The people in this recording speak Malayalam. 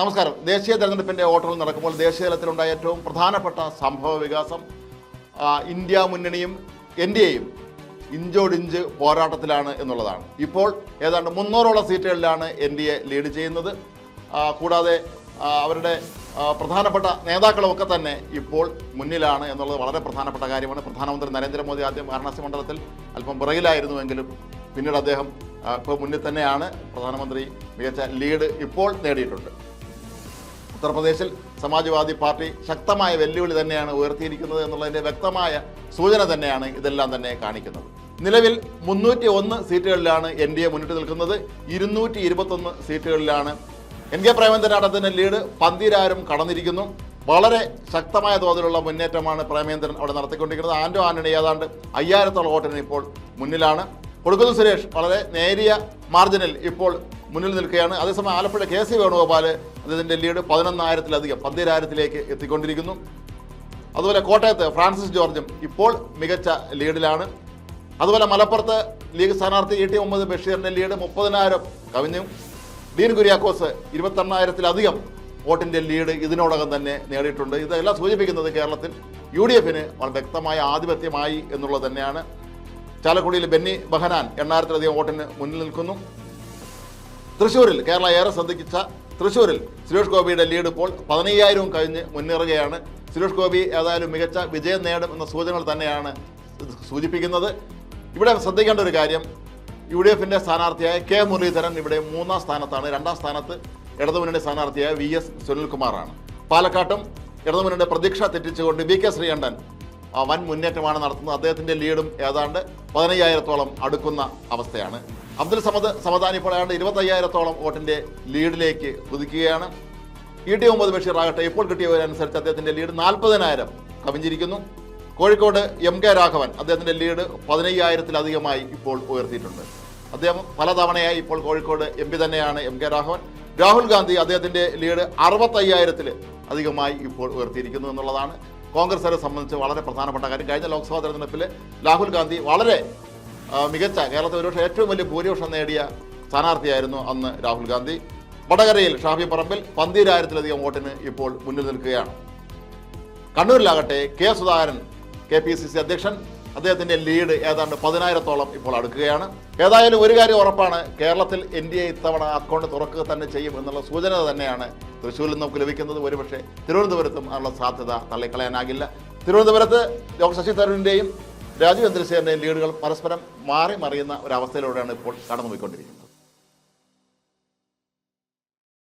നമസ്കാരം. ദേശീയ തെരഞ്ഞെടുപ്പിന്റെ വോട്ടുകൾ നടക്കുമ്പോൾ ദേശീയ തലത്തിലുണ്ടായ ഏറ്റവും പ്രധാനപ്പെട്ട സംഭവ വികാസം ഇന്ത്യ മുന്നണിയും എൻ ഡി എയും ഇഞ്ചോടിഞ്ച് പോരാട്ടത്തിലാണ് എന്നുള്ളതാണ്. ഇപ്പോൾ ഏതാണ്ട് മുന്നൂറോളം സീറ്റുകളിലാണ് എൻ ഡി എ ലീഡ് ചെയ്യുന്നത്. കൂടാതെ അവരുടെ പ്രധാനപ്പെട്ട നേതാക്കളുമൊക്കെ തന്നെ ഇപ്പോൾ മുന്നിലാണ് എന്നുള്ളത് വളരെ പ്രധാനപ്പെട്ട കാര്യമാണ്. പ്രധാനമന്ത്രി നരേന്ദ്രമോദി ആദ്യം വാരണാസി മണ്ഡലത്തിൽ അല്പം പിറകിലായിരുന്നുവെങ്കിലും പിന്നീട് അദ്ദേഹം ഇപ്പോൾ മുന്നിൽ തന്നെയാണ്. പ്രധാനമന്ത്രി മികച്ച ലീഡ് ഇപ്പോൾ നേടിയിട്ടുണ്ട്. ഉത്തർപ്രദേശിൽ സമാജ്വാദി പാർട്ടി ശക്തമായ വെല്ലുവിളി തന്നെയാണ് ഉയർത്തിയിരിക്കുന്നത് എന്നുള്ളതിന്റെ വ്യക്തമായ സൂചന തന്നെയാണ് ഇതെല്ലാം തന്നെ കാണിക്കുന്നത്. നിലവിൽ മുന്നൂറ്റി ഒന്ന് സീറ്റുകളിലാണ് എൻ ഡി എ മുന്നിട്ട് നിൽക്കുന്നത്. ഇരുന്നൂറ്റി ഇരുപത്തൊന്ന് സീറ്റുകളിലാണ് എൻ കെ പ്രേമേന്ദ്രനാടത്തിന്റെ ലീഡ് പന്തിരാരും കടന്നിരിക്കുന്നു. വളരെ ശക്തമായ തോതിലുള്ള മുന്നേറ്റമാണ് പ്രേമേന്ദ്രൻ അവിടെ നടത്തിക്കൊണ്ടിരിക്കുന്നത്. ആൻഡോ ആന്റണി ഏതാണ്ട് അയ്യായിരത്തോളം വോട്ടിന് ഇപ്പോൾ മുന്നിലാണ്. കൊടുക്കുന്നു സുരേഷ് വളരെ നേരിയ മാർജിനിൽ ഇപ്പോൾ മുന്നിൽ നിൽക്കുകയാണ്. അതേസമയം ആലപ്പുഴ കെ സി വേണുഗോപാൽ അദ്ദേഹത്തിന്റെ ലീഡ് പതിനൊന്നായിരത്തിലധികം പന്തിരായിരത്തിലേക്ക് എത്തിക്കൊണ്ടിരിക്കുന്നു. അതുപോലെ കോട്ടയത്ത് ഫ്രാൻസിസ് ജോർജും ഇപ്പോൾ മികച്ച ലീഡിലാണ് അതുപോലെ മലപ്പുറത്ത് ലീഗ് സ്ഥാനാർത്ഥി ഇ ടി മുഹമ്മദ് ബഷീറിന്റെ ലീഡ് മുപ്പതിനായിരം കവിഞ്ഞു. ഡീൻ കുര്യാക്കോസ് ഇരുപത്തെണ്ണായിരത്തിലധികം വോട്ടിന്റെ ലീഡ് ഇതിനോടകം തന്നെ നേടിയിട്ടുണ്ട്. ഇതെല്ലാം സൂചിപ്പിക്കുന്നത് കേരളത്തിൽ യു ഡി എഫിന് വളരെ വ്യക്തമായ ആധിപത്യമായി എന്നുള്ളത് തന്നെയാണ്. ചാലക്കുടിയിൽ ബെന്നി ബഹനാൻ എണ്ണായിരത്തിലധികം വോട്ടിന് മുന്നിൽ നിൽക്കുന്നു. തൃശ്ശൂരിൽ കേരള ഏറെ ശ്രദ്ധിച്ച തൃശ്ശൂരിൽ സുരേഷ് ഗോപിയുടെ ലീഡ് ഇപ്പോൾ പതിനയ്യായിരവും കഴിഞ്ഞ് മുന്നേറുകയാണ്. സുരേഷ് ഗോപി ഏതായാലും മികച്ച വിജയം നേടും എന്ന സൂചനകൾ തന്നെയാണ് സൂചിപ്പിക്കുന്നത്. ഇവിടെ ശ്രദ്ധിക്കേണ്ട ഒരു കാര്യം യു ഡി എഫിന്റെ സ്ഥാനാർത്ഥിയായ കെ മുരളീധരൻ ഇവിടെ മൂന്നാം സ്ഥാനത്താണ്. രണ്ടാം സ്ഥാനത്ത് ഇടതുമുന്നണി സ്ഥാനാർത്ഥിയായ വി എസ് സുനിൽകുമാറാണ്. പാലക്കാട്ടും ഇടതുമുന്നണിയുടെ പ്രതീക്ഷ തെറ്റിച്ചുകൊണ്ട് വി കെ ശ്രീകണ്ഠൻ വൻ മുന്നേറ്റമാണ് നടത്തുന്നത്. അദ്ദേഹത്തിന്റെ ലീഡും ഏതാണ്ട് പതിനയ്യായിരത്തോളം അടുക്കുന്ന അവസ്ഥയാണ്. അബ്ദുൽ സമദ് സമദാനി ഇപ്പോൾ ഏതാണ്ട് ഇരുപത്തയ്യായിരത്തോളം വോട്ടിന്റെ ലീഡിലേക്ക് കുതിക്കുകയാണ്. ഇ ടി മുഹമ്മദ് ബഷീർ ആകട്ടെ ഇപ്പോൾ കിട്ടിയവരനുസരിച്ച് അദ്ദേഹത്തിന്റെ ലീഡ് നാൽപ്പതിനായിരം കവിഞ്ഞിരിക്കുന്നു. കോഴിക്കോട് എം കെ രാഘവൻ അദ്ദേഹത്തിന്റെ ലീഡ് പതിനയ്യായിരത്തിലധികമായി ഇപ്പോൾ ഉയർത്തിയിട്ടുണ്ട്. അദ്ദേഹം പലതവണയായി ഇപ്പോൾ കോഴിക്കോട് എം പി തന്നെയാണ് എം കെ രാഘവൻ. രാഹുൽ ഗാന്ധി അദ്ദേഹത്തിന്റെ ലീഡ് അറുപത്തയ്യായിരത്തിൽ അധികമായി ഇപ്പോൾ ഉയർത്തിയിരിക്കുന്നു എന്നുള്ളതാണ്. കോൺഗ്രസ്സുകാരെ സംബന്ധിച്ച് വളരെ പ്രധാനപ്പെട്ട കാര്യം. കഴിഞ്ഞ ലോക്സഭാ തെരഞ്ഞെടുപ്പിൽ രാഹുൽ ഗാന്ധി വളരെ മികച്ച കേരളത്തിൽ ഒരുപക്ഷെ ഏറ്റവും വലിയ ഭൂരിപക്ഷം നേടിയ സ്ഥാനാർത്ഥിയായിരുന്നു അന്ന് രാഹുൽ ഗാന്ധി. വടകരയിൽ ഷാഫി പറമ്പിൽ പന്തീരായിരത്തിലധികം വോട്ടിന് ഇപ്പോൾ മുന്നിൽ നിൽക്കുകയാണ്. കണ്ണൂരിലാകട്ടെ K Sudhakaran K P C C അധ്യക്ഷൻ അദ്ദേഹത്തിന്റെ ലീഡ് ഏതാണ്ട് പതിനായിരത്തോളം ഇപ്പോൾ അടുക്കുകയാണ്. ഏതായാലും ഒരു കാര്യം ഉറപ്പാണ് കേരളത്തിൽ എൻ ഡി എ ഇത്തവണ അക്കൗണ്ട് തുറക്കുക തന്നെ ചെയ്യും എന്നുള്ള സൂചന തന്നെയാണ് തൃശ്ശൂരിൽ നമുക്ക് ലഭിക്കുന്നത്. ഒരുപക്ഷെ തിരുവനന്തപുരത്തും അതിനുള്ള സാധ്യത തള്ളിക്കളയാനാകില്ല. തിരുവനന്തപുരത്ത് ഡോക്ടർ ശശി തരൂരിന്റെയും രാജീവ് ചന്ദ്രശേഖരന്റെയും ലീഡുകൾ പരസ്പരം മാറി മറിയുന്ന ഒരവസ്ഥയിലൂടെയാണ് ഇപ്പോൾ കടന്നുപോയിക്കൊണ്ടിരിക്കുന്നത്.